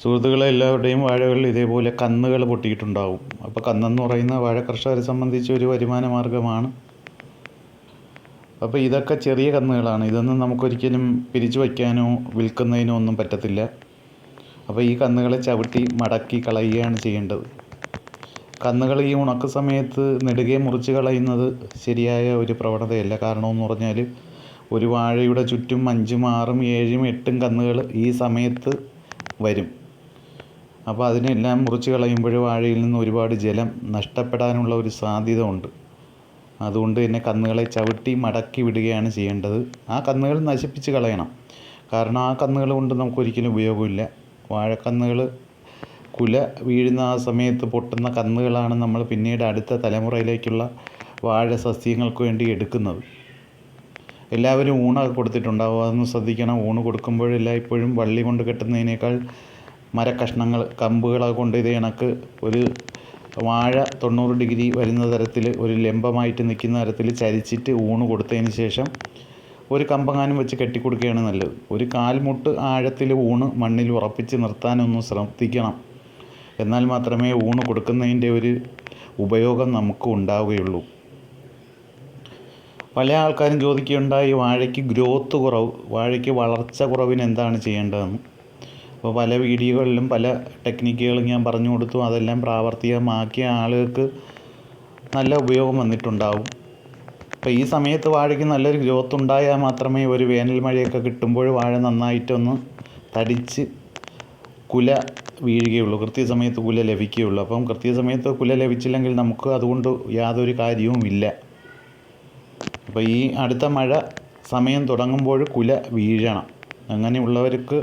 സുഹൃത്തുക്കളെ എല്ലാവരുടെയും വാഴകളിൽ ഇതേപോലെ കന്നുകൾ പൊട്ടിയിട്ടുണ്ടാവും. അപ്പോൾ കന്നെന്ന് പറയുന്ന വാഴ കർഷകരെ സംബന്ധിച്ച് ഒരു വരുമാന മാർഗമാണ്. അപ്പോൾ ഇതൊക്കെ ചെറിയ കന്നുകളാണ്. ഇതൊന്നും നമുക്കൊരിക്കലും പിരിച്ചു വയ്ക്കാനോ വിൽക്കുന്നതിനോ ഒന്നും പറ്റത്തില്ല. അപ്പോൾ ഈ കന്നുകളെ ചവിട്ടി മടക്കി കളയുകയാണ് ചെയ്യേണ്ടത്. കന്നുകൾ ഈ ഉണക്ക സമയത്ത് നെടുകെ മുറിച്ച് കളയുന്നത് ശരിയായ ഒരു പ്രവണതയല്ല. കാരണമെന്ന് പറഞ്ഞാൽ ഒരു വാഴയുടെ ചുറ്റും അഞ്ചും ആറും ഏഴും എട്ടും കന്നുകൾ ഈ സമയത്ത് വരും. അപ്പോൾ അതിനെല്ലാം മുറിച്ച് കളയുമ്പോൾ വാഴയിൽ നിന്ന് ഒരുപാട് ജലം നഷ്ടപ്പെടാനുള്ള ഒരു സാധ്യത ഉണ്ട്. അതുകൊണ്ട് തന്നെ കന്നുകളെ ചവിട്ടി മടക്കി വിടുകയാണ് ചെയ്യേണ്ടത്. ആ കന്നുകൾ നശിപ്പിച്ച് കളയണം. കാരണം ആ കന്നുകൾ കൊണ്ട് നമുക്കൊരിക്കലും ഉപയോഗമില്ല. വാഴക്കന്നുകൾ കുല വീഴുന്ന ആ സമയത്ത് പൊട്ടുന്ന കന്നുകളാണ് നമ്മൾ പിന്നീട് അടുത്ത തലമുറയിലേക്കുള്ള വാഴ സസ്യങ്ങൾക്ക് വേണ്ടി എടുക്കുന്നത്. എല്ലാവരും ഊണൊക്കെ കൊടുത്തിട്ടുണ്ടാവും. അതൊന്ന് ശ്രദ്ധിക്കണം. ഊണ് കൊടുക്കുമ്പോഴെല്ലാം ഇപ്പോഴും വള്ളി കൊണ്ട് കെട്ടുന്നതിനേക്കാൾ മരക്കഷ്ണങ്ങൾ കമ്പുകളെ കൊണ്ട് ഇത് കണക്ക് ഒരു വാഴ തൊണ്ണൂറ് ഡിഗ്രി വരുന്ന തരത്തിൽ ഒരു ലംബമായിട്ട് നിൽക്കുന്ന തരത്തിൽ ചരിച്ചിട്ട് ഊണ് കൊടുത്തതിന് ശേഷം ഒരു കമ്പങ്ങാനും വെച്ച് കെട്ടിക്കൊടുക്കുകയാണ് നല്ലത്. ഒരു കാൽമുട്ട് ആഴത്തിൽ ഊണ് മണ്ണിൽ ഉറപ്പിച്ച് നിർത്താനൊന്നും ശ്രദ്ധിക്കണം. എന്നാൽ മാത്രമേ ഊണ് കൊടുക്കുന്നതിന്റെ ഒരു ഉപയോഗം നമുക്ക് ഉണ്ടാവുകയുള്ളൂ. പല ആൾക്കാരും ചോദിക്കുകയുണ്ടായി വാഴയ്ക്ക് ഗ്രോത്ത് കുറവ് വാഴയ്ക്ക് വളർച്ച കുറവിന് എന്താണ് ചെയ്യേണ്ടതെന്ന്? അപ്പോൾ പല വീഡിയോകളിലും പല ടെക്നിക്കുകളും ഞാൻ പറഞ്ഞു കൊടുത്തു. അതെല്ലാം പ്രാവർത്തികമാക്കിയ ആളുകൾക്ക് നല്ല ഉപയോഗം വന്നിട്ടുണ്ടാവും. അപ്പോൾ ഈ സമയത്ത് വാഴയ്ക്ക് നല്ലൊരു ഗ്രോത്ത് ഉണ്ടായാൽ മാത്രമേ ഒരു വേനൽ മഴയൊക്കെ കിട്ടുമ്പോൾ വാഴ നന്നായിട്ടൊന്ന് തടിച്ച് കുല വീഴുകയുള്ളൂ. കൃത്യസമയത്ത് കുല ലഭിക്കുകയുള്ളൂ. അപ്പം കൃത്യസമയത്ത് കുല ലഭിച്ചില്ലെങ്കിൽ നമുക്ക് അതുകൊണ്ട് യാതൊരു കാര്യവും ഇല്ല. അപ്പോൾ ഈ അടുത്ത മഴ സമയം തുടങ്ങുമ്പോൾ കുല വീഴണം. അങ്ങനെയുള്ളവർക്ക്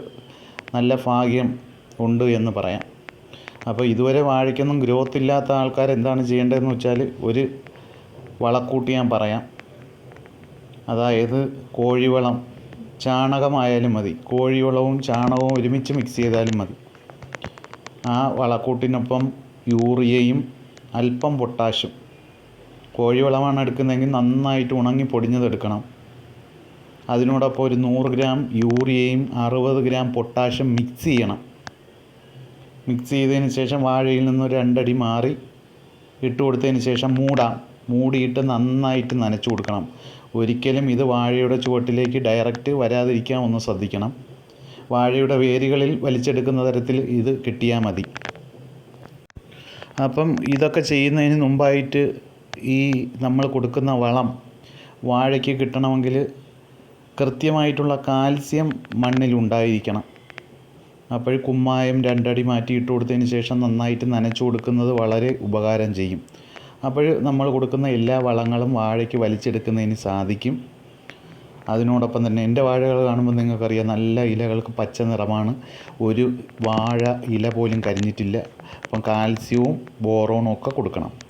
നല്ല ഭാഗ്യം ഉണ്ട് എന്ന് പറയാം. അപ്പോൾ ഇതുവരെ വാഴയ്ക്കൊന്നും ഗ്രോത്ത് ഇല്ലാത്ത ആൾക്കാർ എന്താണ് ചെയ്യേണ്ടതെന്ന് വെച്ചാൽ ഒരു വളക്കൂട്ടി ഞാൻ പറയാം. അതായത് കോഴിവളം ചാണകമായാലും മതി. കോഴിവളവും ചാണകവും ഒരുമിച്ച് മിക്സ് ചെയ്താലും മതി. ആ വളക്കൂട്ടിനൊപ്പം യൂറിയയും അല്പം പൊട്ടാഷും കോഴിവളമാണ് എടുക്കുന്നതെങ്കിൽ നന്നായിട്ട് ഉണങ്ങി പൊടിഞ്ഞതെടുക്കണം അതിനോടൊപ്പം ഒരു നൂറ് ഗ്രാം യൂറിയയും അറുപത് ഗ്രാം പൊട്ടാഷ്യം മിക്സ് ചെയ്യണം. മിക്സ് ചെയ്തതിന് ശേഷം വാഴയിൽ നിന്ന് രണ്ടടി മാറി ഇട്ട് കൊടുത്തതിന് ശേഷം മൂടാം. മൂടിയിട്ട് നന്നായിട്ട് നനച്ചു കൊടുക്കണം. ഒരിക്കലും ഇത് വാഴയുടെ ചുവട്ടിലേക്ക് ഡയറക്റ്റ് വരാതിരിക്കാൻ ഒന്ന് ശ്രദ്ധിക്കണം. വാഴയുടെ വേരുകളിൽ വലിച്ചെടുക്കുന്ന തരത്തിൽ ഇത് കിട്ടിയാൽ മതി. അപ്പം ഇതൊക്കെ ചെയ്യുന്നതിന് മുമ്പായിട്ട് ഈ നമ്മൾ കൊടുക്കുന്ന വളം വാഴയ്ക്ക് കിട്ടണമെങ്കിൽ കൃത്യമായിട്ടുള്ള കാൽസ്യം മണ്ണിൽ ഉണ്ടായിരിക്കണം അപ്പോൾ കുമ്മായം രണ്ടടി മാറ്റി ഇട്ട് കൊടുത്തതിന് ശേഷം നന്നായിട്ട് നനച്ചു കൊടുക്കുന്നത് വളരെ ഉപകാരം ചെയ്യും. അപ്പോൾ നമ്മൾ കൊടുക്കുന്ന എല്ലാ വളങ്ങളും വാഴയ്ക്ക് വലിച്ചെടുക്കുന്നതിന് സാധിക്കും. അതിനോടൊപ്പം തന്നെ എന്റെ വാഴകൾ കാണുമ്പോൾ നിങ്ങൾക്കറിയാം നല്ല ഇലകൾക്ക് പച്ച നിറമാണ്. ഒരു വാഴ ഇല പോലും കരിഞ്ഞിട്ടില്ല. അപ്പം കാൽസ്യവും ബോറോണും ഒക്കെ കൊടുക്കണം.